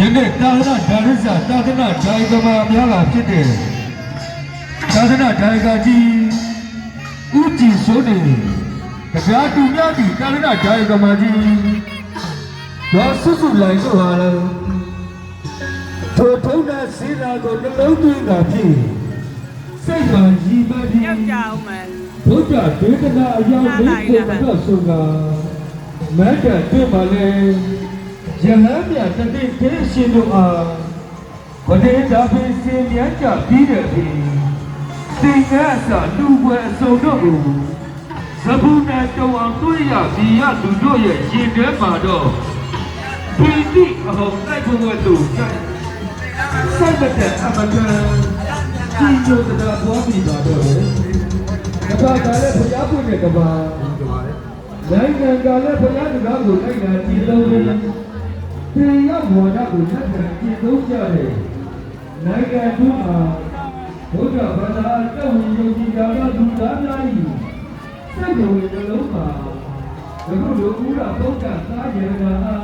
ယနေ့သာသနာဒါရစ္စာသာသနာဒါယကမာများလာဖြစ်တဲ့သာသနာဒါယကကြီးဦးကြည်စိုးနေတရားတူများသည့်သာသနာဒါယကမာကြီးဒေါ်ဆုစုလိုက်တို့ဟာလည်းထိုထုံးတဲ့စေနာကိုနှလုံးသွင်းတာဖြစ်စိတ်မှရည်မှန်းပြီးယောက်ျားအောင်မယ်ဘုရားဒေသနာအယောက်လေးကိုမတော့ဆုံးကမတ်တတွေ့ပါလေ ယဟန်မြတ်တတိတေရှင်တို့အားဘဒိတာဖိစင်မြတ်ကြပြီးတဲ့ပြီးသင်္ကန်းစာလူပွဲအစုံတို့ကိုသဘုနဲ့တောင်းအောင်တွေ့ရပြီးရလူတို့ရဲ့ရင်ထဲမှာတော့ပီတိအဟောင်းတိုက်ဖို့တို့စိုက်တဲ့အမတန်ဒီလိုတရားပေါ်ပြီးပါတော့လေကဘာကလည်းဘုရားပွင့်တဲ့ကဘာနိုင်ငံကလည်းဘုရားတရားကိုလိုက်တာကြည်လုံးတယ် ဒီရောက်ဘောဓကိုလက်ခံကြည်သုံးကြတယ်နိုင်ငံတို့မှာဘုရားဘာသာတောင်းယုံကြည်ကြသောသူသားများ၏စိတ်တော်ရဲ့နှလုံးမှာဘုရားတို့ဦးရဘုရားသားယေနာ